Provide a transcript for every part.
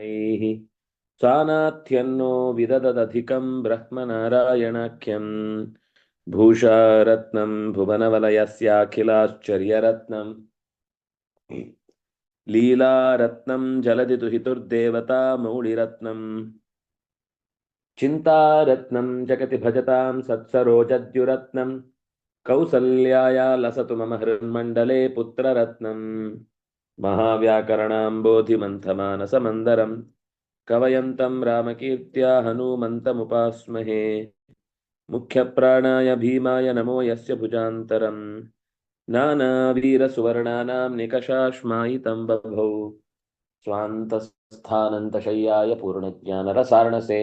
ऐः सानाथ्यन्नो विदददधिकं ब्रह्मनारायणाख्यं। भूषारत्नं भुवनवलयस्याखिलाश्चर्यरत्नम् लीलारत्नं जलधि दुहितुर्देवता मौळिरत्नम् चिन्तारत्नं जगति भजतां सत्सरोजद्युरत्नं। कौसल्याया लसतु मम हृन्मण्डले पुत्ररत्नम् महाव्याकरणाम्बोधिमन्थमानसमन्दरम् कवयन्तं रामकीर्त्या हनूमन्तमुपास्महे मुख्यप्राणाय भीमाय नमो यस्य भुजान्तरम् नानावीरसुवर्णानां निकषाश्मायितं बभौ स्वान्तस्थानन्तशय्याय पूर्णज्ञानरसार्णसे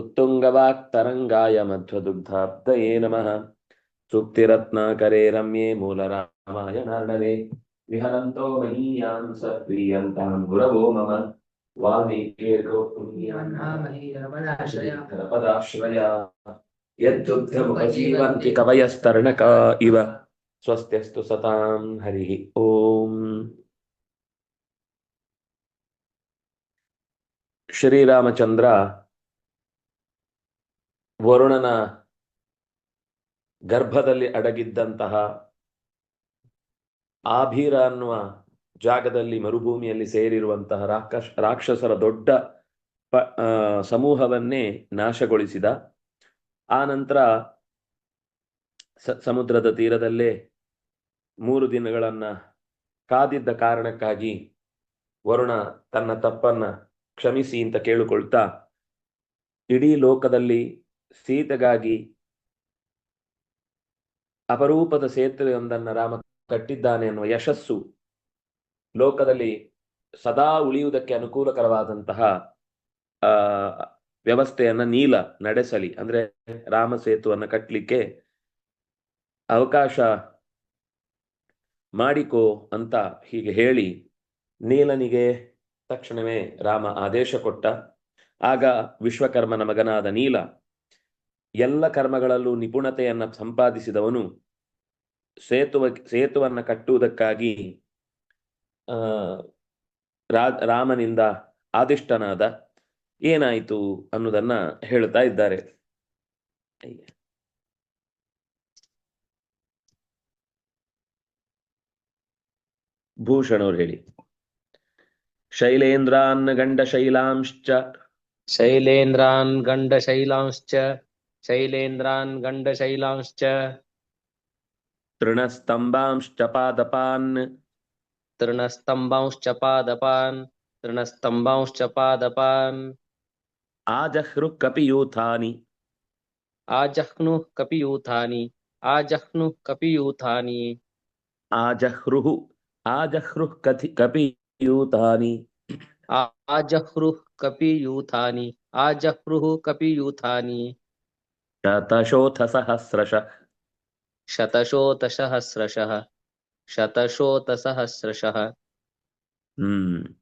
उत्तुङ्गवाक्तरङ्गाय मध्वदुग्धाब्दये नमः सूक्तिरत्नाकरे रम्ये मूलरामायणार्णवे विहरन्तो महीयां स प्रीयन्तां गुरवो मम वाल्मीकिर्गोपुण्याश्रया यद्दुग्धमुपजीवन्ति कवयस्तर्णका इव स्वस्त्यस्तु सतां हरिः ओम् ಶ್ರೀರಾಮಚಂದ್ರ ವರುಣನ ಗರ್ಭದಲ್ಲಿ ಅಡಗಿದ್ದಂತಹ ಆಭೀರ ಅನ್ನುವ ಜಾಗದಲ್ಲಿ ಮರುಭೂಮಿಯಲ್ಲಿ ಸೇರಿರುವಂತಹ ರಾಕ್ಷಸ ರಾಕ್ಷಸರ ದೊಡ್ಡ ಪ ಸಮೂಹವನ್ನೇ ನಾಶಗೊಳಿಸಿದ. ಆ ನಂತರ ಸಮುದ್ರದ ತೀರದಲ್ಲೇ ಮೂರು ದಿನಗಳನ್ನ ಕಾದಿದ್ದ ಕಾರಣಕ್ಕಾಗಿ ವರುಣ ತನ್ನ ತಪ್ಪನ್ನ ಕ್ಷಮಿಸಿ ಅಂತ ಕೇಳಿಕೊಳ್ತಾ ಇಡೀ ಲೋಕದಲ್ಲಿ ಸೀತೆಗಾಗಿ ಅಪರೂಪದ ಸೇತುವೆಯೊಂದನ್ನು ರಾಮ ಕಟ್ಟಿದ್ದಾನೆ ಅನ್ನುವ ಯಶಸ್ಸು ಲೋಕದಲ್ಲಿ ಸದಾ ಉಳಿಯುವುದಕ್ಕೆ ಅನುಕೂಲಕರವಾದಂತಹ, ಆ, ವ್ಯವಸ್ಥೆಯನ್ನ ನೀಲ ನಡೆಸಲಿ. ಅಂದ್ರೆ ರಾಮ ಸೇತುವನ್ನ ಕಟ್ಟಲಿಕ್ಕೆ ಅವಕಾಶ ಮಾಡಿಕೋ ಅಂತ ಹೀಗೆ ಹೇಳಿ ನೀಲನಿಗೆ ತಕ್ಷಣವೇ ರಾಮ ಆದೇಶ ಕೊಟ್ಟ. ಆಗ ವಿಶ್ವಕರ್ಮನ ಮಗನಾದ ನೀಲ ಎಲ್ಲ ಕರ್ಮಗಳಲ್ಲೂ ನಿಪುಣತೆಯನ್ನ ಸಂಪಾದಿಸಿದವನು. ಸೇತುವ, ಸೇತುವನ್ನ ಕಟ್ಟುವುದಕ್ಕಾಗಿ, ಆ ರಾಮನಿಂದ ಆದಿಷ್ಟನಾದ ಏನಾಯಿತು ಅನ್ನೋದನ್ನ ಹೇಳುತ್ತಾ ಇದ್ದಾರೆ. ಭೂಷಣವ್ರು ಹೇಳಿ. ಶೈಲೇಂದ್ರಾನ್ ಗಂಡ ಶೈಲಾಂಶ್ಚ. ಶೈಲೇಂದ್ರಾನ್ ಗಂಡ ಶೈಲಾಂಶ್ಚ. ಶೈಲೇಂದ್ರಾನ್ ಗಂಡ ಶೈಲಾಂಶ್ಚ. तृणस्तम्बांश्च पादपान् तृणस्तम्बांश्च पादपान् तृणस्तम्बांश्च पादपान् आजह्नुः कपियूथानि आजह्नुः कपियूथानि आजह्नुः कपियूथानि आजह्रुः आजह्रुः कथि कपियूथानि आजह्रुः कपियूथानि आजह्रुः कपियूथानि ಶತಶೋತಸಹಸ್ರಶಃ ಶತಶೋತಸಹಸ್ರಶಃ. ಹ್ಮ್.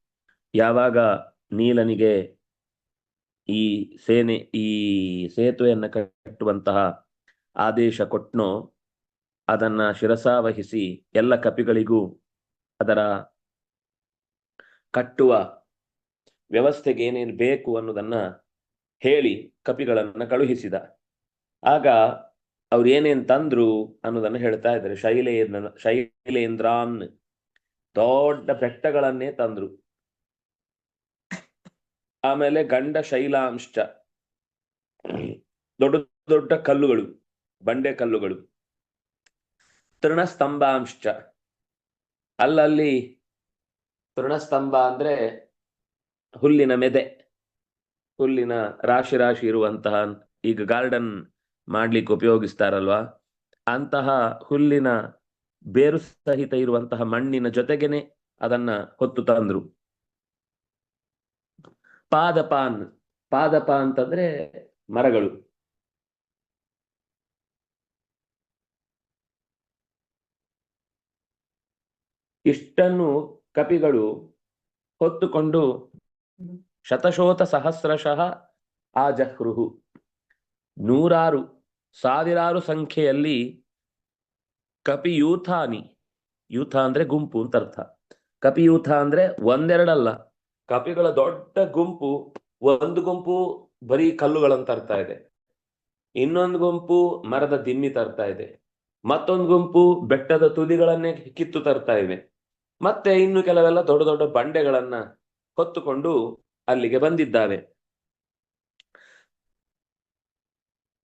ಯಾವಾಗ ನೀಲನಿಗೆ ಈ ಸೇನೆ, ಈ ಸೇತುವೆಯನ್ನ ಕಟ್ಟುವಂತಹ ಆದೇಶ ಕೊಟ್ಟನೋ ಅದನ್ನ ಶಿರಸಾವಹಿಸಿ ಎಲ್ಲ ಕಪಿಗಳಿಗೂ ಅದರ ಕಟ್ಟುವ ವ್ಯವಸ್ಥೆಗೆ ಏನೇನು ಬೇಕು ಅನ್ನೋದನ್ನ ಹೇಳಿ ಕಪಿಗಳನ್ನ ಕಳುಹಿಸಿದ. ಆಗ ಅವ್ರು ಏನೇನ್ ತಂದ್ರು ಅನ್ನೋದನ್ನ ಹೇಳ್ತಾ ಇದ್ದಾರೆ. ಶೈಲೇಂದ್ರ, ಶೈಲೇಂದ್ರಾನ್ ದೊಡ್ಡ ಬೆಟ್ಟಗಳನ್ನೇ ತಂದ್ರು. ಆಮೇಲೆ ಗಂಡ ಶೈಲಾಂಶ ದೊಡ್ಡ ದೊಡ್ಡ ಕಲ್ಲುಗಳು, ಬಂಡೆ ಕಲ್ಲುಗಳು. ತೃಣಸ್ತಂಭಾಂಶ ಅಲ್ಲಲ್ಲಿ ತೃಣಸ್ತಂಭ ಅಂದ್ರೆ ಹುಲ್ಲಿನ ಮೆದೆ. ಹುಲ್ಲಿನ ರಾಶಿ ರಾಶಿ ಇರುವಂತಹ ಈಗ ಗಾರ್ಡನ್ ಮಾಡ್ಲಿಕ್ಕೆ ಉಪಯೋಗಿಸ್ತಾರಲ್ವಾ? ಅಂತಹ ಹುಲ್ಲಿನ ಬೇರು ಸಹಿತ ಇರುವಂತಹ ಮಣ್ಣಿನ ಜೊತೆಗೇನೆ ಅದನ್ನ ಹೊತ್ತು ತಂದ್ರು. ಪಾದಪಾನ್ ಪಾದಪ ಅಂತಂದ್ರೆ ಮರಗಳು. ಇಷ್ಟನ್ನು ಕಪಿಗಳು ಹೊತ್ತುಕೊಂಡು ಶತಶೋತ ಸಹಸ್ರಶಃ ಆಜಹೃಹು ನೂರಾರು ಸಾವಿರಾರು ಸಂಖ್ಯೆಯಲ್ಲಿ ಕಪಿಯೂಥಾನಿ, ಯೂಥ ಅಂದ್ರೆ ಗುಂಪು ಅಂತ ಅರ್ಥ. ಕಪಿಯೂಥ ಅಂದ್ರೆ ಒಂದೆರಡಲ್ಲ. ಕಪಿಗಳ ದೊಡ್ಡ ಗುಂಪು, ಒಂದು ಗುಂಪು ಬರೀ ಕಲ್ಲುಗಳನ್ನು ತರ್ತಾ ಇದೆ. ಇನ್ನೊಂದು ಗುಂಪು ಮರದ ದಿಮ್ಮಿ ತರ್ತಾ ಇದೆ. ಮತ್ತೊಂದು ಗುಂಪು ಬೆಟ್ಟದ ತುದಿಗಳನ್ನೇ ಕಿತ್ತು ತರ್ತಾ ಇವೆ. ಮತ್ತೆ ಇನ್ನು ಕೆಲವೆಲ್ಲ ದೊಡ್ಡ ದೊಡ್ಡ ಬಂಡೆಗಳನ್ನ ಹೊತ್ತುಕೊಂಡು ಅಲ್ಲಿಗೆ ಬಂದಿದ್ದಾವೆ.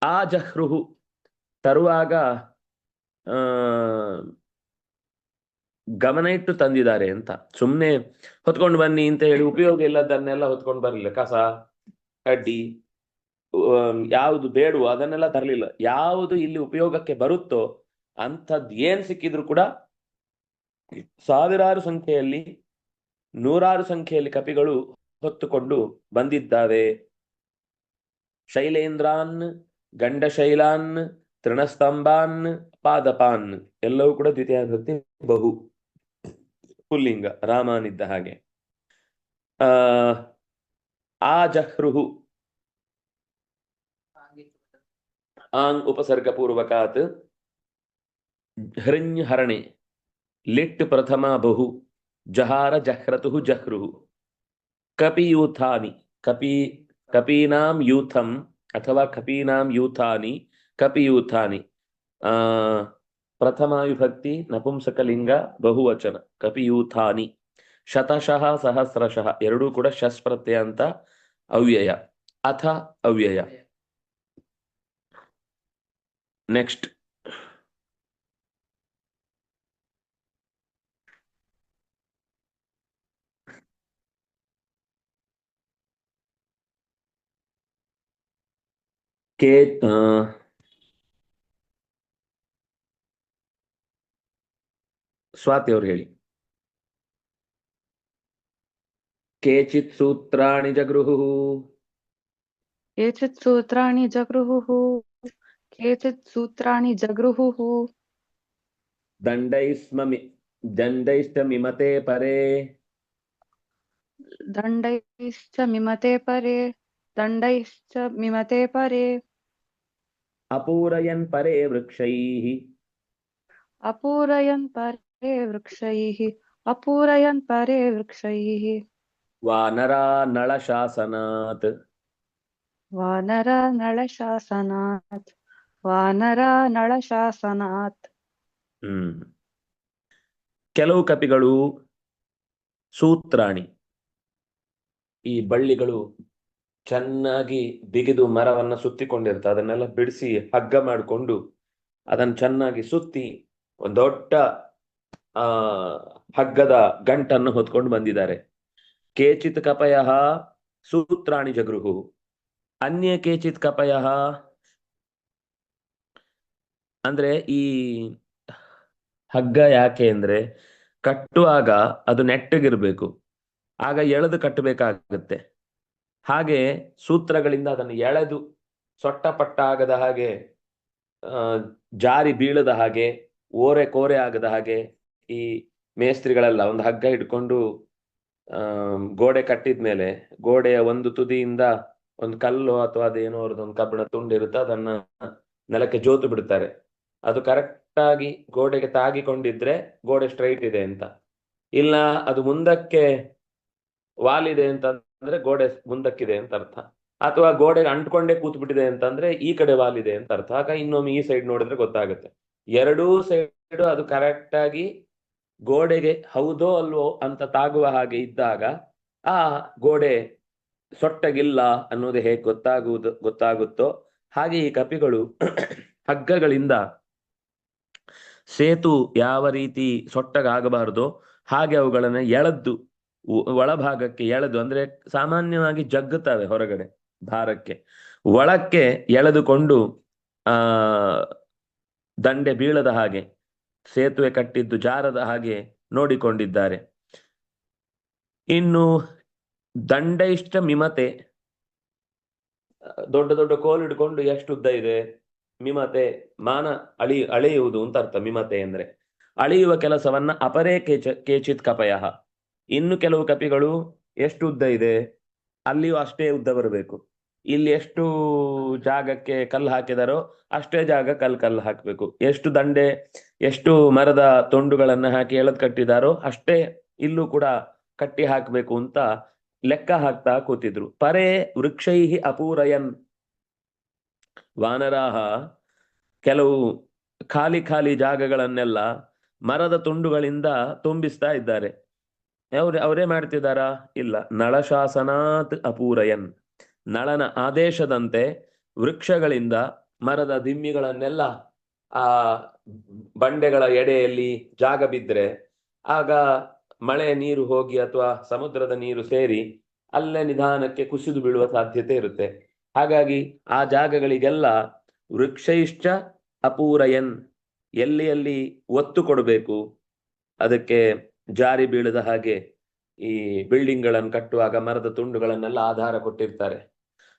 ಆ ಜಹ್ರುಹು ತರುವಾಗ ಗಮನ ಇಟ್ಟು ತಂದಿದ್ದಾರೆ ಅಂತ. ಸುಮ್ನೆ ಹೊತ್ಕೊಂಡು ಬನ್ನಿ ಅಂತ ಹೇಳಿ ಉಪಯೋಗ ಇಲ್ಲದನ್ನೆಲ್ಲ ಹೊತ್ಕೊಂಡು ಬರಲಿಲ್ಲ. ಕಸ ಕಡ್ಡಿ ಯಾವುದು ಬೇಡವೋ ಅದನ್ನೆಲ್ಲ ತರಲಿಲ್ಲ. ಯಾವುದು ಇಲ್ಲಿ ಉಪಯೋಗಕ್ಕೆ ಬರುತ್ತೋ ಅಂಥದ್ದು ಏನ್ ಸಿಕ್ಕಿದ್ರು ಕೂಡ ಸಾವಿರಾರು ಸಂಖ್ಯೆಯಲ್ಲಿ, ನೂರಾರು ಸಂಖ್ಯೆಯಲ್ಲಿ ಕಪಿಗಳು ಹೊತ್ತುಕೊಂಡು ಬಂದಿದ್ದಾವೆ ಶೈಲೇಂದ್ರಾನ್ ಗಂಡಶೈಲಾನ್, ತೃಣಸ್ತಂಭಾನ್, ಪಾದಪಾನ್ ಎಲ್ಲವೂ ಕೂಡ ದ್ವಿತೀಯ ವಿಭಕ್ತಿ ಬಹು ಪುಲ್ಲಿಂಗ, ರಾಮನಿದ್ದ ಹಾಗೆ. ಆ ಜಹ್ರುಹು ಆಂಗ್ ಉಪಸರ್ಗ ಪೂರ್ವಕಾತ್ ಹೃಂ ಹರಣೆ ಲಿಟ್ ಪ್ರಥಮ ಬಹು. ಜಹಾರ ಜಹ್ರತು ಜಹ್ರುಹು. ಕಪಿ ಯೂಥಾನಿ ಕಪಿ, ಕಪೀನಾಂ ಯೂಥಂ. ಅಥವಾ ಕಪೀನಾಂ ಯೂಥಾನಿ ಕಪಿಯೂಥಾನಿ ಆ ಪ್ರಥಮ ವಿಭಕ್ತಿ ನಪುಂಸಕಲಿಂಗ, ಬಹುವಚನ ಕಪಿಯೂಥಾನಿ ಶತಶಃ ಸಹಸ್ರಶಃ, ಎರಡೂ ಕೂಡ ಶಸ್ ಪ್ರತ್ಯಯ ಅಂತ ಅವ್ಯಯ. ಅಥ ಅವ್ಯಯ. ನೆಕ್ಸ್ಟ್. que uh, स्वाति और हेली। केचित् सूत्राणि जगृहुः। केचित् सूत्राणि जगृहुः। केचित् सूत्राणि जगृहुः। दण्डैस्ममि दण्डैश्चमिमते परे। दण्डैश्च मिमते परे। दण्डैश्च मिमते परे। ಅಪೂರಯನ್ ಪರೇ ವೃಕ್ಷೈಃ अपूरयन् परे वृक्षैः अपूरयन् परे वृक्षैः ವಾನರಾ ನಳಶಾಸನಾತ್ वानरा नळशासनात् वानरा नळशासनात् ಹ್ಮ್ ಕೆಲವು ಕಪಿಗಳು ಸೂತ್ರಾಣಿ ಈ ಬಳ್ಳಿಗಳು ಚೆನ್ನಾಗಿ ಬಿಗಿದು ಮರವನ್ನ ಸುತ್ತಿಕೊಂಡಿರುತ್ತೆ. ಅದನ್ನೆಲ್ಲ ಬಿಡಿಸಿ ಹಗ್ಗ ಮಾಡಿಕೊಂಡು ಅದನ್ನ ಚೆನ್ನಾಗಿ ಸುತ್ತಿ ಒಂದು ದೊಡ್ಡ, ಆ, ಹಗ್ಗದ ಗಂಟನ್ನು ಹೊತ್ಕೊಂಡು ಬಂದಿದ್ದಾರೆ. ಕೇಚಿತ್ ಕಪಯ ಸೂತ್ರಾಣಿ ಜಗೃಹು. ಅನ್ಯ ಕೇಚಿತ್ ಕಪಯ ಅಂದ್ರೆ ಈ ಹಗ್ಗ ಯಾಕೆ ಅಂದ್ರೆ ಕಟ್ಟುವಾಗ ಅದು ನೆಟ್ಟಗಿರ್ಬೇಕು. ಆಗ ಎಳೆದು ಕಟ್ಟಬೇಕಾಗುತ್ತೆ. ಹಾಗೆ ಸೂತ್ರಗಳಿಂದ ಅದನ್ನು ಎಳೆದು ಸೊಟ್ಟಪಟ್ಟಾಗದ ಹಾಗೆ ಜಾರಿ ಬೀಳದ ಹಾಗೆ, ಓರೆ ಕೋರೆ ಆಗದ ಹಾಗೆ ಈ ಮೇಸ್ತ್ರಿಗಳೆಲ್ಲ ಒಂದು ಹಗ್ಗ ಹಿಡ್ಕೊಂಡು ಗೋಡೆ ಗೋಡೆ ಕಟ್ಟಿದ್ಮೇಲೆ ಗೋಡೆಯ ಒಂದು ತುದಿಯಿಂದ ಒಂದು ಕಲ್ಲು ಅಥವಾ ಅದೇನೋ ಅವ್ರದ್ದು ಒಂದು ಕಬ್ಬಿಣ ತುಂಡಿರುತ್ತೆ ಅದನ್ನ ನೆಲಕ್ಕೆ ಜೋತು ಬಿಡ್ತಾರೆ. ಅದು ಕರೆಕ್ಟ್ ಆಗಿ ಗೋಡೆಗೆ ತಾಗಿಕೊಂಡಿದ್ರೆ ಗೋಡೆ ಸ್ಟ್ರೈಟ್ ಇದೆ ಅಂತ. ಇಲ್ಲ ಅದು ಮುಂದಕ್ಕೆ ವಾಲಿದೆ ಅಂತ ಅಂದ್ರೆ ಗೋಡೆ ಮುಂದಕ್ಕಿದೆ ಅಂತ ಅರ್ಥ. ಅಥವಾ ಗೋಡೆಗೆ ಅಂಟ್ಕೊಂಡೇ ಕೂತ್ಬಿಟ್ಟಿದೆ ಅಂತಂದ್ರೆ ಈ ಕಡೆ ವಾಲಿದೆ ಅಂತ ಅರ್ಥ. ಆಗ ಇನ್ನೊಮ್ಮೆ ಈ ಸೈಡ್ ನೋಡಿದ್ರೆ ಗೊತ್ತಾಗುತ್ತೆ. ಎರಡೂ ಸೈಡ್ ಅದು ಕರೆಕ್ಟ್ ಆಗಿ ಗೋಡೆಗೆ ಹೌದೋ ಅಲ್ವೋ ಅಂತ ತಾಗುವ ಹಾಗೆ ಇದ್ದಾಗ ಆ ಗೋಡೆ ಸೊಟ್ಟಗಿಲ್ಲ ಅನ್ನೋದು ಹೇಗೆ ಗೊತ್ತಾಗುವುದು, ಗೊತ್ತಾಗುತ್ತೋ ಹಾಗೆ ಈ ಕಪಿಗಳು ಹಗ್ಗಗಳಿಂದ ಸೇತು ಯಾವ ರೀತಿ ಸೊಟ್ಟಗಾಗಬಾರದೋ ಹಾಗೆ ಅವುಗಳನ್ನ ಎಳೆದ್ದು ಒಳಭಾಗಕ್ಕೆ ಎಳೆದು, ಅಂದ್ರೆ ಸಾಮಾನ್ಯವಾಗಿ ಜಗ್ಗುತ್ತವೆ ಹೊರಗಡೆ, ಭಾರಕ್ಕೆ. ಒಳಕ್ಕೆ ಎಳೆದುಕೊಂಡು, ಆ, ದಂಡೆ ಬೀಳದ ಹಾಗೆ, ಸೇತುವೆ ಕಟ್ಟಿದ್ದು ಜಾರದ ಹಾಗೆ ನೋಡಿಕೊಂಡಿದ್ದಾರೆ. ಇನ್ನು ದಂಡೈಷ್ಟ ಮಿಮತೆ, ದೊಡ್ಡ ದೊಡ್ಡ ಕೋಲು ಹಿಡ್ಕೊಂಡು ಎಷ್ಟು ಉದ್ದ ಇದೆ, ಮಿಮತೆ, ಮಾನ ಅಳಿ, ಅಳೆಯುವುದು ಅಂತ ಅರ್ಥ, ಮಿಮತೆ ಅಂದ್ರೆ. ಅಳೆಯುವ ಕೆಲಸವನ್ನ ಅಪರೇ ಕೇಚ, ಕೇಚಿತ್ ಕಪಯ. ಇನ್ನು ಕೆಲವು ಕಪಿಗಳು ಎಷ್ಟು ಉದ್ದ ಇದೆ, ಅಲ್ಲಿಯೂ ಅಷ್ಟೇ ಉದ್ದ ಬರಬೇಕು. ಇಲ್ಲಿ ಎಷ್ಟು ಜಾಗಕ್ಕೆ ಕಲ್ಲು ಹಾಕಿದಾರೋ ಅಷ್ಟೇ ಜಾಗ ಕಲ್ ಕಲ್ಲು ಹಾಕಬೇಕು. ಎಷ್ಟು ದಂಡೆ, ಎಷ್ಟು ಮರದ ತುಂಡುಗಳನ್ನ ಹಾಕಿ ಎಳೆದ್ ಕಟ್ಟಿದಾರೋ ಅಷ್ಟೇ ಇಲ್ಲೂ ಕೂಡ ಕಟ್ಟಿ ಹಾಕಬೇಕು ಅಂತ ಲೆಕ್ಕ ಹಾಕ್ತಾ ಕೂತಿದ್ರು. ಪರೇ ವೃಕ್ಷೈಹಿ ಅಪೂರಯನ್. ವಾನರಾಹ, ಕೆಲವು ಖಾಲಿ ಖಾಲಿ ಜಾಗಗಳನ್ನೆಲ್ಲ ಮರದ ತುಂಡುಗಳಿಂದ ತುಂಬಿಸ್ತಾ ಇದ್ದಾರೆ. ಅವ್ರ, ಅವರೇ ಮಾಡ್ತಿದ್ದಾರಾ? ಇಲ್ಲ. ನಳಶಾಸನಾತ್ ಅಪೂರಯನ್. ನಳನ ಆದೇಶದಂತೆ ವೃಕ್ಷಗಳಿಂದ ಮರದ ದಿಮ್ಮಿಗಳನ್ನೆಲ್ಲ ಆ ಬಂಡೆಗಳ ಎಡೆಯಲ್ಲಿ ಜಾಗ ಬಿದ್ದರೆ ಆಗ ಮಳೆ ನೀರು ಹೋಗಿ ಅಥವಾ ಸಮುದ್ರದ ನೀರು ಸೇರಿ ಅಲ್ಲೇ ನಿಧಾನಕ್ಕೆ ಕುಸಿದು ಬೀಳುವ ಸಾಧ್ಯತೆ ಇರುತ್ತೆ. ಹಾಗಾಗಿ ಆ ಜಾಗಗಳಿಗೆಲ್ಲ ವೃಕ್ಷೈಶ್ಚ ಅಪೂರಯನ್ ಎಲ್ಲಿ ಎಲ್ಲಿ ಒತ್ತು ಕೊಡಬೇಕು? ಅದಕ್ಕೆ ಜಾರಿ ಬೀಳದ ಹಾಗೆ ಈ ಬಿಲ್ಡಿಂಗ್ಗಳನ್ನು ಕಟ್ಟುವಾಗ ಮರದ ತುಂಡುಗಳನ್ನೆಲ್ಲ ಆಧಾರ ಕೊಟ್ಟಿರ್ತಾರೆ.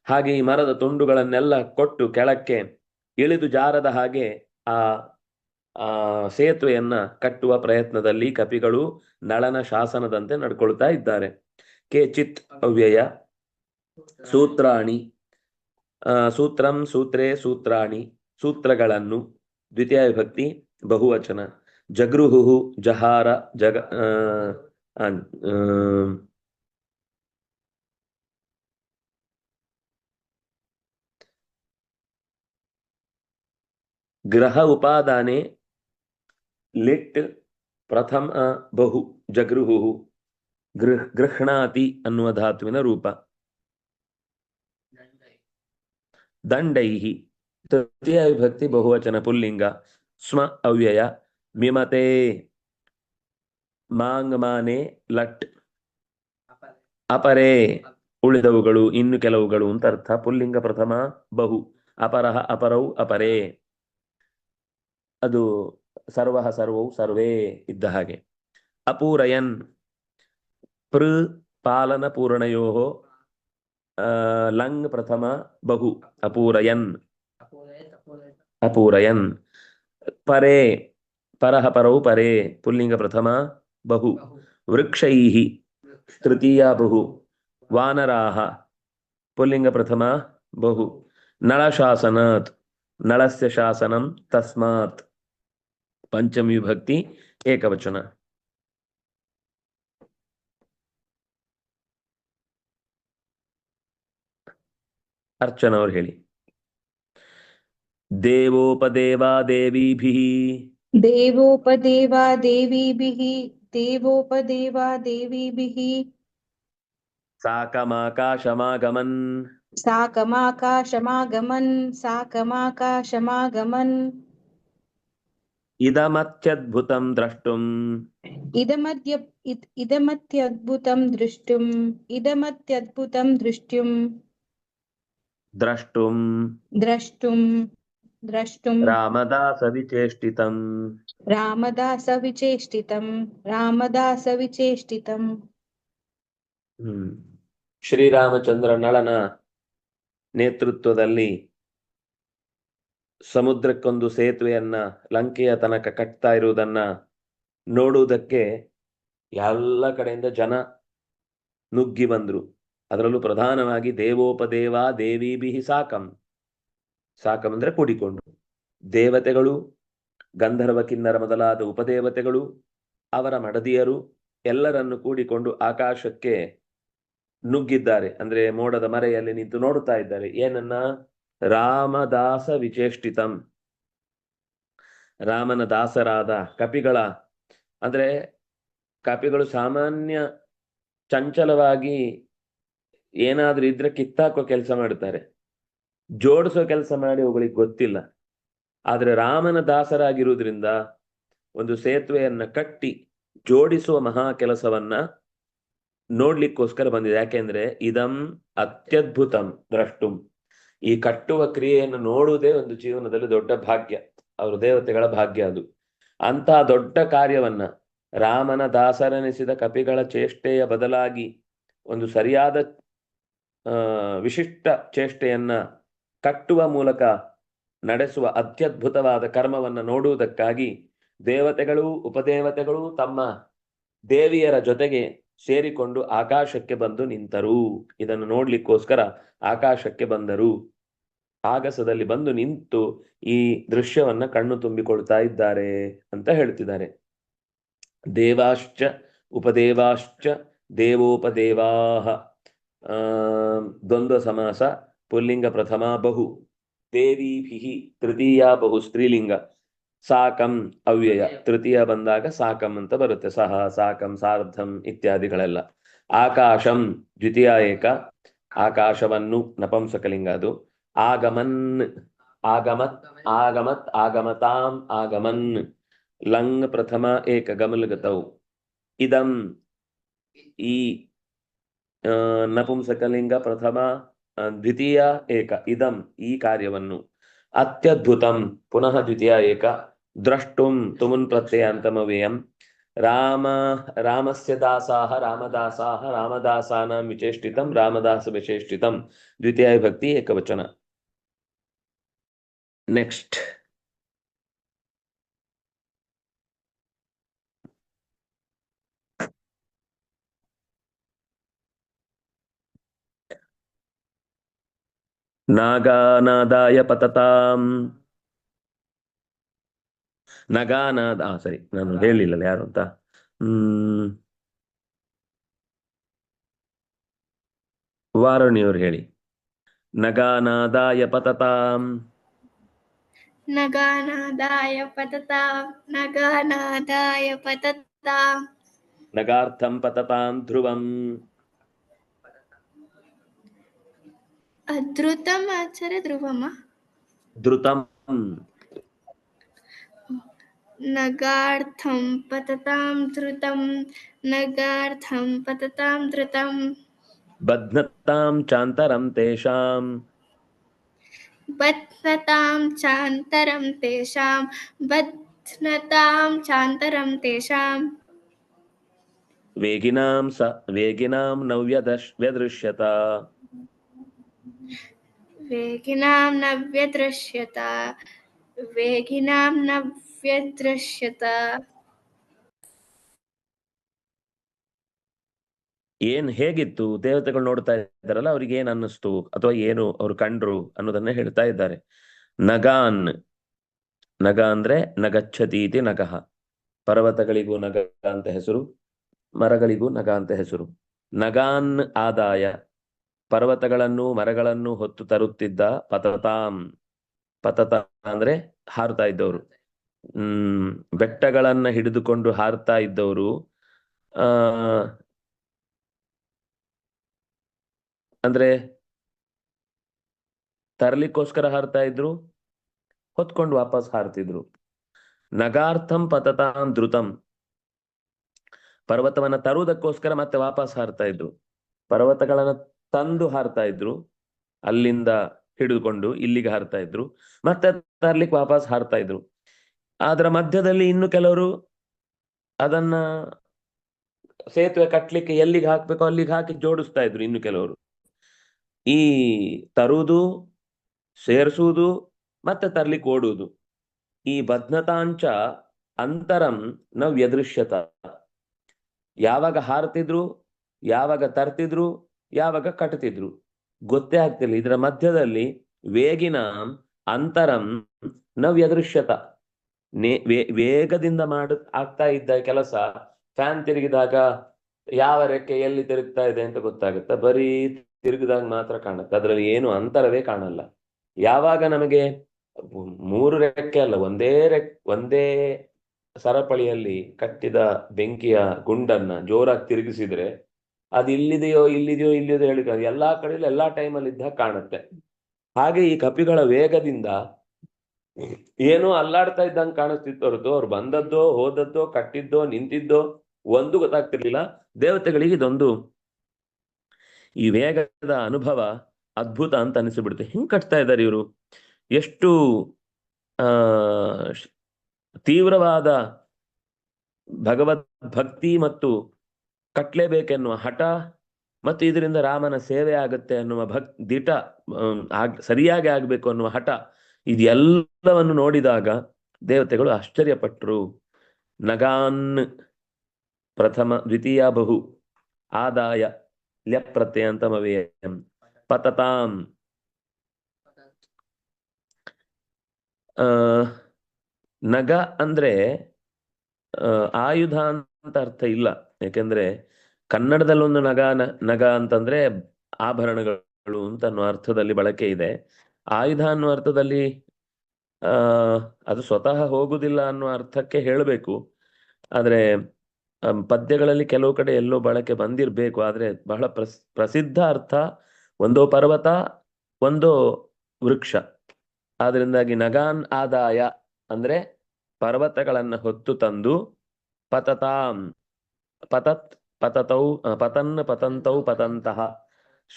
ಹಾಗೆ ಈ ಮರದ ತುಂಡುಗಳನ್ನೆಲ್ಲ ಕೊಟ್ಟು ಕೆಳಕ್ಕೆ ಇಳಿದು ಜಾರದ ಹಾಗೆ ಆ ಆ ಸೇತುವೆಯನ್ನ ಕಟ್ಟುವ ಪ್ರಯತ್ನದಲ್ಲಿ ಕಪಿಗಳು ನಳನ ಶಾಸನದಂತೆ ನಡ್ಕೊಳ್ತಾ ಇದ್ದಾರೆ. ಕೆ ಚಿತ್ ಅವ್ಯಯ ಸೂತ್ರಾಣಿ ಸೂತ್ರಂ ಸೂತ್ರೇ ಸೂತ್ರಾಣಿ, ಸೂತ್ರಗಳನ್ನು ದ್ವಿತೀಯ ವಿಭಕ್ತಿ ಬಹುವಚನ. ಜಗೃಹು ಜಹಾರ ಜಗ ಆ, ಆ, ಆ, ಗ್ರಹ ಉಪಾದಾನೆ ಲಿಟ್ ಪ್ರಥಮ ಬಹು ಜಗೃಹು ಗೃಹ್ ಗೃಹ್ಣಾತಿ ಅನ್ನುವ ಧಾತುವಿನ ರೂಪ ದಂಡೈಹಿ ತೃತೀಯ ವಿಭಕ್ತಿ ಮಿಮತೆ ಮಾಂಗ್ ಮಾನೆ ಲಟ್ ಅಪರೇ ಉಳಿದವುಗಳು ಇನ್ನು ಕೆಲವುಗಳು ಅಂತ ಅರ್ಥ ಪುಲ್ಲಿಂಗ ಪ್ರಥಮ ಬಹು ಅಪರಹ ಅಪರೌ ಅಪರೇ ಅದು ಸರ್ವಃ ಸರ್ವೌ ಸರ್ವೇ ಇದ್ದ ಹಾಗೆ ಅಪೂರಯನ್ ಪೃ ಪಾಲನ ಪೂರ್ಣಯೋ ಲಂಗ್ ಪ್ರಥಮ ಬಹು ಅಪೂರಯನ್ ಅಪೂರಯನ್ ಪರೇ ಪರಹ ಪರೌ ಪರೇ ಪುಲ್ಲಿಂಗ ಪ್ರಥಮ ಬಹು ವೃಕ್ಷೈಃ ತೃತೀಯ ಬಹು ವಾನರಾಹ ಪುಲ್ಲಿಂಗ ಪ್ರಥಮ ಬಹು ನಳಶಾಸನಾತ್ ನಳಸ್ಯ ಶಾಸನಂ ತಸ್ಮಾತ್ ಪಂಚಮಿ ವಿಭಕ್ತಿ ಏಕವಚನ ಅರ್ಚನಾ ಅವ್ರು ಹೇಳಿ ದೇವೋಪದೇವಾ ದೇವೀಭಿಃ देवोपदेवा देवीभिः देवोपदेवा देवीभिः साकमाकाशमागमन् साकमाकाशमागमन् साकमाकाशमागमन् इदमत्यद्भुतं द्रष्टुम् इदमद्य इदमत्यद्भुतं द्रष्टुम् इदमत्यद्भुतं दृष्ट्युम् द्रष्टुम् द्रष्टुम् द्रष्टुं ರಾಮದಾಸವಿಚೇಷ್ಟಿತಂ रामदासविचेष्टितं रामदासविचेष्टितम् ಹ್ಮ್ ಶ್ರೀರಾಮಚಂದ್ರ ನಳನ ನೇತೃತ್ವದಲ್ಲಿ ಸಮುದ್ರಕ್ಕೊಂದು ಸೇತುವೆಯನ್ನ ಲಂಕೆಯ ತನಕ ಕಟ್ತಾ ಇರುವುದನ್ನ ನೋಡುವುದಕ್ಕೆ ಎಲ್ಲ ಕಡೆಯಿಂದ ಜನ ನುಗ್ಗಿ ಬಂದ್ರು ಅದರಲ್ಲೂ ಪ್ರಧಾನವಾಗಿ ದೇವೋಪದೇವ ದೇವೀಭಿ ಸಾಕಂ ಸಾಕಂ ಅಂದ್ರೆ ಕೂಡಿಕೊಂಡು. ದೇವತೆಗಳು, ಗಂಧರ್ವ ಕಿನ್ನರ ಮೊದಲಾದ ಉಪದೇವತೆಗಳು, ಅವರ ಮಡದಿಯರು ಎಲ್ಲರನ್ನು ಕೂಡಿಕೊಂಡು ಆಕಾಶಕ್ಕೆ ನುಗ್ಗಿದ್ದಾರೆ. ಅಂದ್ರೆ ಮೋಡದ ಮರೆಯಲ್ಲಿ ನಿಂತು ನೋಡುತ್ತಾ ಇದ್ದಾರೆ. ಏನನ್ನ? ರಾಮದಾಸ ವಿಚೇಷ್ಟಿತಂ. ರಾಮನ ದಾಸರಾದ ಕಪಿಗಳ. ಅಂದ್ರೆ ಕಪಿಗಳು ಸಾಮಾನ್ಯ ಚಂಚಲವಾಗಿ ಏನಾದ್ರೂ ಇದ್ರೆ ಕಿತ್ತಾಕೋ ಕೆಲಸ ಮಾಡ್ತಾರೆ ಜೋಡಿಸೋ ಕೆಲಸ ಮಾಡಿ ಅವುಗಳಿಗೆ ಗೊತ್ತಿಲ್ಲ. ಆದರೆ ರಾಮನ ದಾಸರಾಗಿರುವುದರಿಂದ ಒಂದು ಸೇತುವೆಯನ್ನ ಕಟ್ಟಿ ಜೋಡಿಸುವ ಮಹಾ ಕೆಲಸವನ್ನ ನೋಡ್ಲಿಕ್ಕೋಸ್ಕರ ಬಂದಿದೆ. ಯಾಕೆಂದ್ರೆ ಇದಂ ಅತ್ಯದ್ಭುತಂ ದ್ರಷ್ಟುಂ. ಈ ಕಟ್ಟುವ ಕ್ರಿಯೆಯನ್ನು ನೋಡುವುದೇ ಒಂದು ಜೀವನದಲ್ಲಿ ದೊಡ್ಡ ಭಾಗ್ಯ. ಅವರು ದೇವತೆಗಳ ಭಾಗ್ಯ ಅದು. ಅಂತಹ ದೊಡ್ಡ ಕಾರ್ಯವನ್ನ ರಾಮನ ದಾಸರೆನಿಸಿದ ಕಪಿಗಳ ಚೇಷ್ಟೆಯ ಬದಲಾಗಿ ಒಂದು ಸರಿಯಾದ ವಿಶಿಷ್ಟ ಚೇಷ್ಟೆಯನ್ನ ಕಟ್ಟುವ ಮೂಲಕ ನಡೆಸುವ ಅತ್ಯದ್ಭುತವಾದ ಕರ್ಮವನ್ನು ನೋಡುವುದಕ್ಕಾಗಿ ದೇವತೆಗಳು ಉಪದೇವತೆಗಳು ತಮ್ಮ ದೇವಿಯರ ಜೊತೆಗೆ ಸೇರಿಕೊಂಡು ಆಕಾಶಕ್ಕೆ ಬಂದು ನಿಂತರು. ಇದನ್ನು ನೋಡ್ಲಿಕ್ಕೋಸ್ಕರ ಆಕಾಶಕ್ಕೆ ಬಂದರು. ಆಗಸದಲ್ಲಿ ಬಂದು ನಿಂತು ಈ ದೃಶ್ಯವನ್ನ ಕಣ್ಣು ತುಂಬಿಕೊಳ್ತಾ ಇದ್ದಾರೆ ಅಂತ ಹೇಳ್ತಿದ್ದಾರೆ. ದೇವಾಶ್ಚ ಉಪದೇವಾಶ್ಚ ದೇವೋಪದೇವಾಹ, ಆ ದ್ವಂದ್ವ ಸಮಾಸ ಪುಲ್ಲಿಂಗ ಪ್ರಥಮ ಬಹು, ದೇವೀಭಿಃ ತೃತೀಯ ಬಹು ಸ್ತ್ರೀಲಿಂಗ. ಸಾಕಂ ಅವ್ಯಯ, ತೃತೀಯ ಬಂದಾಗ ಸಾಕಂ ಅಂತ ಬರುತ್ತೆ. ಸಹ, ಸಾಕಂ, ಸಾರ್ಧಂ ಇತ್ಯಾದಿಗಳೆಲ್ಲ. ಆಕಾಶಂ ದ್ವಿತೀಯ ಏಕ, ಆಕಾಶವನ್ನು ನಪಂಸಕಲಿಂಗ ಅದು. ಆಗಮನ್, ಆಗಮತ್ ಆಗಮತ್, ಆಗಮತಾಂ, ಆಗಮನ್. ಲಂಗ್ ಪ್ರಥಮ ಏಕ, ಗಮಲಗತೌ. ಇದಂ ಈ ನಪುಂಸಕಲಿಂಗ ಪ್ರಥಮ ದ್ವಿತೀಯ ಏಕ, ಇದಂ ಈ ಕಾರ್ಯವನ್ನು. ಅತ್ಯದ್ಭುತಂ, ಪುನಃ ದ್ವಿತೀಯ ಏಕ, ದ್ರಷ್ಟುಂ ತುಮುನ್ ಪ್ರತ್ಯಯಾಂತಮವ್ಯಯಂ. ರಾಮ, ರಾಮಸ್ಯ ದಾಸಾಹ, ರಾಮದಾಸಾಹ, ರಾಮದಾಸಾನಾಂ ವಿಚೇಷ್ಟಿತಂ, ರಾಮದಾಸ ವಿಶೇಷ್ಟಿತಂ ದ್ವಿತೀಯ ವಿಭಕ್ತಿ ಏಕವಚನ. ನೆಕ್ಸ್ಟ್ ನಾಗಾನಾದಾಯ ಪತತಾಂ. ನಗಾನಾದ ಆ ಸರಿ ನಾನು ಹೇಳಿಲ್ಲ ಯಾರು ಅಂತ. ಹ್ಮ್. ಹೇಳಿ. ನಗಾನಾದಾಯ ಪತತಾಂ. ನಗಾನಾದಾಯ ಪತತಾಂ ನಗಾನಾದಾಯ ಪತತಾಂ. ನಗಾರ್ಥಂ ಪತತಾಂ ಧ್ರುವಂ. द्रुतम आचार्य ध्रुवम द्रुतम नगार्थम पतताम द्रुतम नगार्थम पतताम द्रुतम बध्नताम चांतरम तेषाम बध्नताम चांतरम तेषाम बध्नताम चांतरम तेषाम वेगिनाम स वेगिनाम नव्यदश नव्यदृश्यता वेगिनां न व्यदृश्यत वेगिनां न व्यदृश्यत ಏನ್ ಹೇಗಿತ್ತು ದೇವತೆಗಳು ನೋಡ್ತಾ ಇದ್ದಾರಲ್ಲ ಅವ್ರಿಗೆ ಏನ್ ಅನ್ನಿಸ್ತು ಅಥವಾ ಏನು ಅವ್ರು ಕಂಡ್ರು ಅನ್ನೋದನ್ನ ಹೇಳ್ತಾ ಇದ್ದಾರೆ ನಗಾನ್ ನಗ ಅಂದ್ರೆ ನಗಚ್ಛತೀತಿ ನಗಃ ಪರ್ವತಗಳಿಗೂ ನಗ ಅಂತ ಹೆಸರು ಮರಗಳಿಗೂ ನಗ ಅಂತ ಹೆಸರು ನಗಾನ್ ಆದಾಯ ಪರ್ವತಗಳನ್ನು ಮರಗಳನ್ನು ಹೊತ್ತು ತರುತ್ತಿದ್ದ ಪತತಾಂ, ಪತತ ಅಂದ್ರೆ ಹಾರುತ್ತಾ ಇದ್ದವರು. ಹ್ಮ್, ಬೆಟ್ಟಗಳನ್ನ ಹಿಡಿದುಕೊಂಡು ಹಾರ್ತಾ ಇದ್ದವರು, ಆ, ಅಂದ್ರೆ ತರಲಿಕ್ಕೋಸ್ಕರ ಹಾರ್ತಾ ಇದ್ರು, ಹೊತ್ಕೊಂಡು ವಾಪಸ್ ಹಾರ್ತಿದ್ರು ನಗಾರ್ಥಂ ಪತತಾಂ ಧೃತಂ ಪರ್ವತವನ್ನ ತರುವುದಕ್ಕೋಸ್ಕರ ಮತ್ತೆ ವಾಪಸ್ ಹಾರ್ತಾ ಇದ್ರು. ಪರ್ವತಗಳನ್ನ ತಂದು ಹಾರ್ತಾ ಇದ್ರು, ಅಲ್ಲಿಂದ ಹಿಡಿದುಕೊಂಡು ಇಲ್ಲಿಗೆ ಹಾರ್ತಾ ಇದ್ರು, ಮತ್ತೆ ತರ್ಲಿಕ್ಕೆ ವಾಪಸ್ ಹಾರ್ತಾ ಇದ್ರು. ಅದರ ಮಧ್ಯದಲ್ಲಿ ಇನ್ನು ಕೆಲವರು ಅದನ್ನ ಸೇತುವೆ ಕಟ್ಲಿಕ್ಕೆ ಎಲ್ಲಿಗೆ ಹಾಕ್ಬೇಕು ಅಲ್ಲಿಗೆ ಹಾಕಿ ಜೋಡಿಸ್ತಾ ಇದ್ರು ಇನ್ನು ಕೆಲವರು. ಈ ತರುವುದು, ಸೇರಿಸುವುದು, ಮತ್ತೆ ತರ್ಲಿಕ್ಕೆ ಓಡುವುದು. ಈ ಬದ್ನತಾಂಚ ಅಂತರಂ ನವ್ಯದೃಶ್ಯತ. ವ್ಯದೃಶ್ಯತ ಯಾವಾಗ ಹಾರ್ತಿದ್ರು, ಯಾವಾಗ ತರ್ತಿದ್ರು ಯಾವಾಗ ಕಟ್ತಿದ್ರು? ಗೊತ್ತೇ ಆಗ್ತಿಲ್ಲ ಇದರ ಮಧ್ಯದಲ್ಲಿ ವೇಗಿನ ಅಂತರಂ ನವ್ಯದೃಶ್ಯತ ವ್ಯದೃಶ್ಯತ ನೇ ವೇಗದಿಂದ ಮಾಡ, ಆಗ್ತಾ ಇದ್ದ ಕೆಲಸ ಫ್ಯಾನ್ ತಿರುಗಿದಾಗ ಯಾವ ರೆಕ್ಕೆ ಎಲ್ಲಿ ತಿರುಗ್ತಾ ಇದೆ ಅಂತ ಗೊತ್ತಾಗುತ್ತೆ. ಬರೀ ತಿರುಗಿದಾಗ ಮಾತ್ರ ಕಾಣುತ್ತೆ. ಅದರಲ್ಲಿ ಏನು ಅಂತರವೇ ಕಾಣಲ್ಲ. ಯಾವಾಗ ನಮಗೆ ಮೂರು ರೆಕ್ಕೆ ಅಲ್ಲ, ಒಂದೇ ರೆಕ್, ಒಂದೇ ಸರಪಳಿಯಲ್ಲಿ ಕಟ್ಟಿದ ಬೆಂಕಿಯ ಗುಂಡನ್ನ ಜೋರಾಗಿ ತಿರುಗಿಸಿದ್ರೆ ಅದು ಇಲ್ಲಿದೆಯೋ ಇಲ್ಲಿದೆಯೋ ಇಲ್ಲಿದೆಯೋ ಹೇಳಿ ಎಲ್ಲಾ ಕಡೆಯಲ್ಲಿ ಎಲ್ಲಾ ಟೈಮಲ್ಲಿ ಇದ್ದ ಕಾಣುತ್ತೆ. ಹಾಗೆ ಈ ಕಪಿಗಳ ವೇಗದಿಂದ ಏನೋ ಅಲ್ಲಾಡ್ತಾ ಇದ್ದಂಗೆ ಕಾಣಿಸ್ತಿತ್ತು ಹೊರತು ಅವ್ರು ಬಂದದ್ದೋ, ಹೋದದ್ದೋ, ಕಟ್ಟಿದ್ದೋ, ನಿಂತಿದ್ದೋ, ಒಂದು ಗೊತ್ತಾಗ್ತಿರ್ಲಿಲ್ಲ. ದೇವತೆಗಳಿಗೆ ಇದೊಂದು ಈ ವೇಗದ ಅನುಭವ ಅದ್ಭುತ ಅಂತ ಅನಿಸಿಬಿಡುತ್ತೆ. ಹಿಂಗ್ ಕಟ್ತಾ ಇದ್ದಾರೆ ಇವರು? ಎಷ್ಟು, ಆ ತೀವ್ರವಾದ ಭಗವದ್ ಭಕ್ತಿ ಮತ್ತು ಕಟ್ಲೇಬೇಕೆನ್ನುವ ಹಠ ಮತ್ತು ಇದರಿಂದ ರಾಮನ ಸೇವೆ ಆಗುತ್ತೆ ಅನ್ನುವ ಭಕ್, ದಿಟ ಸರಿಯಾಗಿ ಆಗಬೇಕು ಅನ್ನುವ ಹಠ ಇದೆಲ್ಲವನ್ನು ನೋಡಿದಾಗ ದೇವತೆಗಳು ಆಶ್ಚರ್ಯಪಟ್ಟರು ನಗಾನ್ ಪ್ರಥಮ ದ್ವಿತೀಯ ಬಹು ಆದಾಯ ಲ್ಯಪ್ರತ್ಯಂತಮವೇ ಪತತಾಂ. ನಗ ಅಂದ್ರೆ ಆಯುಧ ಅಂತ ಅರ್ಥ ಇಲ್ಲ. ಯಾಕೆಂದ್ರೆ ಕನ್ನಡದಲ್ಲಿ ಒಂದು ನಗ ನಗ ಅಂತಂದ್ರೆ ಆಭರಣಗಳು ಅಂತ ಅನ್ನೋ ಅರ್ಥದಲ್ಲಿ ಬಳಕೆ ಇದೆ. ಆಯುಧ ಅನ್ನೋ ಅರ್ಥದಲ್ಲಿ ಅದು ಸ್ವತಃ ಹೋಗುದಿಲ್ಲ ಅನ್ನೋ ಅರ್ಥಕ್ಕೆ ಹೇಳಬೇಕು. ಆದ್ರೆ ಪದ್ಯಗಳಲ್ಲಿ ಕೆಲವು ಕಡೆ ಎಲ್ಲೋ ಬಳಕೆ ಬಂದಿರಬೇಕು. ಆದ್ರೆ ಬಹಳ ಪ್ರಸ್, ಪ್ರಸಿದ್ಧ ಅರ್ಥ ಒಂದೋ ಪರ್ವತ, ಒಂದೋ ವೃಕ್ಷ. ಆದ್ರಿಂದಾಗಿ ನಗಾನ್ ಆದಾಯ ಅಂದ್ರೆ ಪರ್ವತಗಳನ್ನ ಹೊತ್ತು ತಂದು ಪತತಾಂ. ಪತತ್ ಪತತೌ ಪತನ್ ಪತಂತೌ ಪತಂತಹ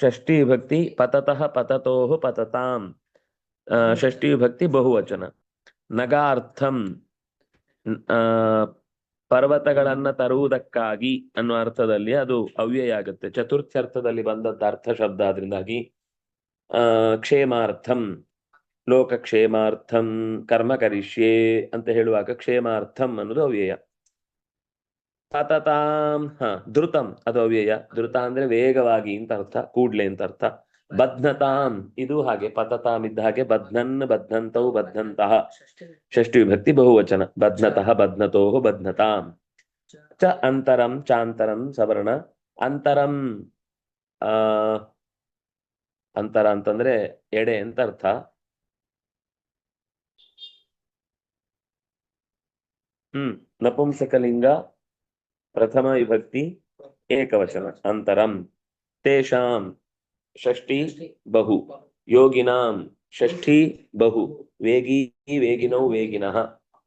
ಷಷ್ಠಿ ವಿಭಕ್ತಿ ಪತತಃ ಪತತೋಃ. ಪತತಾಂ ಷಷ್ಠಿ ವಿಭಕ್ತಿ ಬಹುವಚನ. ನಗಾರ್ಥಂ. ಪರ್ವತಗಳನ್ನು ತರುವುದಕ್ಕಾಗಿ ಅನ್ನೋ ಅರ್ಥದಲ್ಲಿ ಅದು ಅವ್ಯಯ ಆಗುತ್ತೆ. ಚತುರ್ಥಿ ಅರ್ಥದಲ್ಲಿ ಬಂದದ್ದ ಅರ್ಥ ಶಬ್ದ ಅದರಿಂದಾಗಿ ಆ ಕ್ಷೇಮಾರ್ಥಂ. ಲೋಕ ಕ್ಷೇಮಾರ್ಥಂ ಕರ್ಮ ಕರಿಷ್ಯೆ ಅಂತ ಹೇಳುವಾಗ ಕ್ಷೇಮಾರ್ಥಂ ಅನ್ನೋದು ಅವ್ಯಯ. ಪತತಾಂ ಹ ಧೃತಂ ಅದು ಅವ್ಯಯ. ಧೃತ ಅಂದ್ರೆ ವೇಗವಾಗಿ ಅಂತ ಅರ್ಥ, ಕೂಡ್ಲೆ ಅಂತ ಅರ್ಥ. ಬದ್ನತಾಂ ಇದು ಹಾಗೆ, ಪತತಾಂ ಇದ್ದ ಹಾಗೆ ಬದ್ನನ್ ಬಧ್ನಂತೌ ಬಧ್ನಂತಹ ಷಷ್ಠಿ ವಿಭಕ್ತಿ ಬಹುವಚನ. ಬದ್ನತಃ ಬದ್ನತೋ ಬದ್ನತಾಂ ಚ ಅಂತರಂ, ಚಾಂತರಂ, ಸವರ್ಣ. ಅಂತರಂ, ಆ, ಅಂತರ ಅಂತಂದ್ರೆ ಎಡೆ ಅಂತ ಅರ್ಥ. ಹ್ಮ್, ನಪುಂಸಕಲಿಂಗ ಪ್ರಥಮ ವಿಭಕ್ತಿ ಏಕವಚನ. ಅಂತರಂ ತೇಷಾಂ ಷಷ್ಠಿ ಬಹು. ಯೋಗಿನಾಂ ಷಷ್ಠಿ ಬಹು. ವೇಗಿ ವೇಗಿನೌ ವೇಗಿನಃ.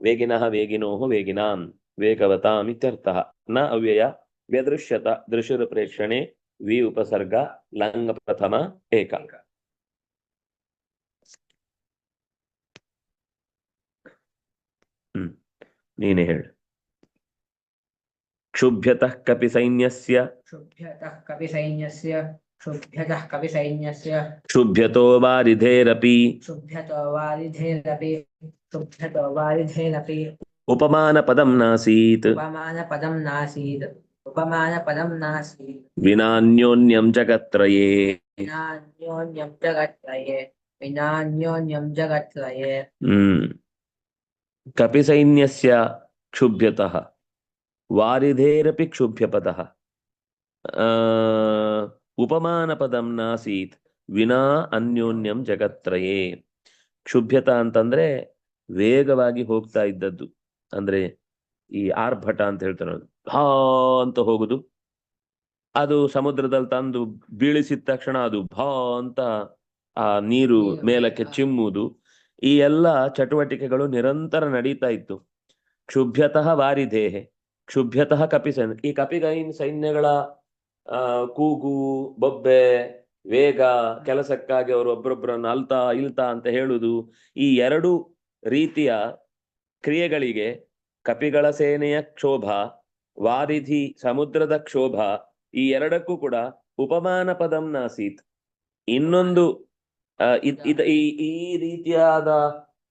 ವೇಗಿನಃ ವೇಗಿನೋಃ ವೇಗಿನಾಂ. ವೇಗವತಾಂ ಇತ್ಯರ್ಥಃ ನ ಅವ್ಯಯ ವ್ಯದೃಶ್ಯತ ದೃಶುರ ಪ್ರೇಕ್ಷಣೆ ವಿ ಉಪಸರ್ಗ ಲಂಗ ಪ್ರಥಮ ಏಕ. ನೀನೇ ಹೇಳು. क्षुभ्यतः कपि क्षुभ्यतः कपिसैन्यस्य क्षुभ्यतः कपिसैन्यस्य। क्षुभ्यतो वारिधेरपि। क्षुभ्यतो वारिधेरपि क्षुभ्यतो वारिधेरपि। उपमानपदं नासीत्। उपमानपदं नासीत्। उपमानपदं नासीत्। विनान्योन्यं जगत्त्रये। विनान्योन्यं जगत्त्रये। विनान्योन्यं जगत्त्रये। हम्म। क्षुभ्यतः। ವಾರಿಧೇರಪಿ ಕ್ಷುಭ್ಯಪತಃ ಪದ ಉಪಮಾನ ಪದಂ ನಾಸೀತ್ ವಿನಾ ಅನ್ಯೋನ್ಯಂ ಜಗತ್ರಯೇ ಕ್ಷುಭ್ಯತ ಅಂತಂದ್ರೆ ವೇಗವಾಗಿ ಹೋಗ್ತಾ ಇದ್ದದ್ದು. ಅಂದ್ರೆ ಈ ಆರ್ಭಟ ಅಂತ ಹೇಳ್ತಾರೆ ಭಾ ಹಾ ಅಂತ ಹೋಗುದು. ಅದು ಸಮುದ್ರದಲ್ಲಿ ತಂದು ಬೀಳಿಸಿದ ತಕ್ಷಣ ಅದು ಭಾ ಅಂತ ಆ ನೀರು ಮೇಲಕ್ಕೆ ಚಿಮ್ಮುವುದು. ಈ ಎಲ್ಲ ಚಟುವಟಿಕೆಗಳು ನಿರಂತರ ನಡೀತಾ ಇತ್ತು. ಕ್ಷುಭ್ಯತಃ ವಾರಿಧೇಹೆ. ಕ್ಷುಭ್ಯತಃ ಕಪಿ ಸೈನ್ಯ, ಈ ಕಪಿಗೈನ್ ಸೈನ್ಯಗಳ ಕೂಗು, ಬೊಬ್ಬೆ, ವೇಗ, ಕೆಲಸಕ್ಕಾಗಿ ಅವರು ಒಬ್ಬರೊಬ್ಬರನ್ನು ಅಲ್ತಾ ಇಲ್ತಾ ಅಂತ ಹೇಳುದು, ಈ ಎರಡು ರೀತಿಯ ಕ್ರಿಯೆಗಳಿಗೆ ಕಪಿಗಳ ಸೇನೆಯ ಕ್ಷೋಭ, ವಾರಿಧಿ ಸಮುದ್ರದ ಕ್ಷೋಭ, ಈ ಎರಡಕ್ಕೂ ಕೂಡ ಉಪಮಾನ ಪದಂ ನಾಸೀತ್. ಇನ್ನೊಂದು ಈ ರೀತಿಯಾದ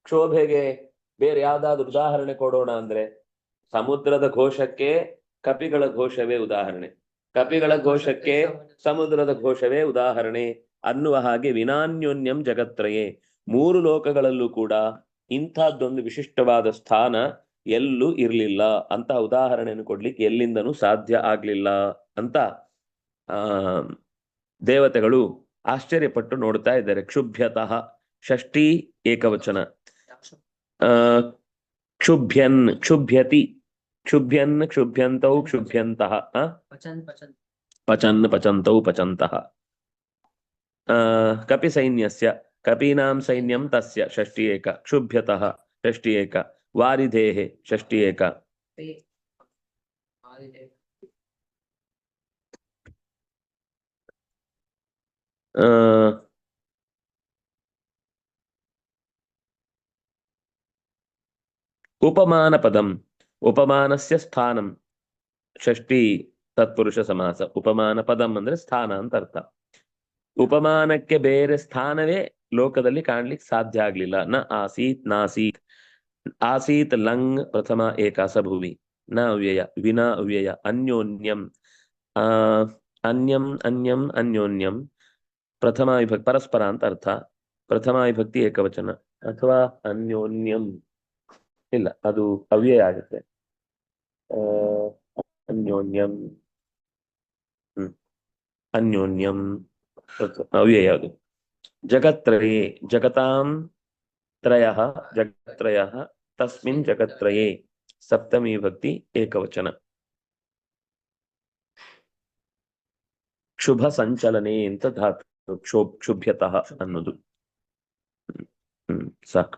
ಕ್ಷೋಭೆಗೆ ಬೇರೆ ಯಾವ್ದಾದ್ರು ಉದಾಹರಣೆ ಕೊಡೋಣ ಅಂದ್ರೆ ಸಮುದ್ರದ ಘೋಷಕ್ಕೆ ಕಪಿಗಳ ಘೋಷವೇ ಉದಾಹರಣೆ. ಕಪಿಗಳ ಘೋಷಕ್ಕೆ ಸಮುದ್ರದ ಘೋಷವೇ ಉದಾಹರಣೆ. ಅನ್ನುವ ಹಾಗೆ ವಿನಾನ್ಯೋನ್ಯಂ ಜಗತ್ರಯೇ. ಮೂರು ಲೋಕಗಳಲ್ಲೂ ಕೂಡ ಇಂಥದ್ದೊಂದು ವಿಶಿಷ್ಟವಾದ ಸ್ಥಾನ ಎಲ್ಲೂ ಇರಲಿಲ್ಲ. ಅಂತ ಉದಾಹರಣೆಯನ್ನು ಕೊಡ್ಲಿಕ್ಕೆ ಎಲ್ಲಿಂದನೂ ಸಾಧ್ಯ ಆಗ್ಲಿಲ್ಲ ಅಂತ ಆ ದೇವತೆಗಳು ಆಶ್ಚರ್ಯಪಟ್ಟು ನೋಡ್ತಾ ಇದ್ದಾರೆ. ಕ್ಷುಭ್ಯತಃ ಷಷ್ಠಿ ಏಕವಚನ. ಆ ಕ್ಷುಭ್ಯನ್ ಕ್ಷುಭ್ಯತಿ. क्षुभ्यन् क्षुभ्यन्तौ क्षुभ्यन्तः पचन् पचन्तौ पचन्तः। कपिसैन्यस्य कपीनां सैन्यं तस्य षष्टि एक क्षुभ्यतः षष्टि एक। वारिधेः षष्टि एक। उपमानपदम्। ಉಪಮಾನಸ್ಯ ಸ್ಥಾನಂ ಷಷ್ಟಿ ತತ್ಪುರುಷ ಸಮಾಸ ಉಪಮಾನ ಪದಂ ಅಂದ್ರೆ ಸ್ಥಾನ ಅಂತ ಅರ್ಥ. ಉಪಮಾನಕ್ಕೆ ಬೇರೆ ಸ್ಥಾನವೇ ಲೋಕದಲ್ಲಿ ಕಾಣ್ಲಿಕ್ಕೆ ಸಾಧ್ಯ ಆಗ್ಲಿಲ್ಲ. ನ ಆಸೀತ್, ನಾಸೀತ್. ಆಸೀತ್ ಲಂಗ್, ಪ್ರಥಮ ಏಕಾಸ ಭೂಮಿ. ನ ಅವ್ಯಯ, ವಿನಾ ಅವ್ಯಯ, ಅನ್ಯೋನ್ಯಂ. ಆ, ಅನ್ಯಂ ಅನ್ಯಂ, ಅನ್ಯೋನ್ಯಂ. ಪ್ರಥಮ ವಿಭಕ್ತಿ ಪರಸ್ಪರ ಅಂತ ಅರ್ಥ. ಪ್ರಥಮ ವಿಭಕ್ತಿ ಏಕವಚನ. ಅಥವಾ ಅನ್ಯೋನ್ಯಂ. ಇಲ್ಲ, ಅದು ಅವ್ಯಯ ಆಗುತ್ತೆ. ಅನ್ಯೋನ್ಯಂ. ಅನ್ಯೋನ್ಯಂ. ಅವ್ಯಯ ಅದು ಜಗತ್ರಯೇ, ಜಗತಾಂ ತ್ರಯ, ಜಗತ್ರಯ, ತಸ್ಮಿನ್ ಜಗತ್ರಯೇ, ಸಪ್ತಮಿ ಭಕ್ತಿ ಏಕವಚನ. ಶುಭ ಸಂಚಲನೆ ಅಂತ ಧಾತು, ಕ್ಷೋಭ್, ಕ್ಷುಭ್ಯತಃ ಅನ್ನೋದು. ಹ್ಮ್. ಹ್ಮ್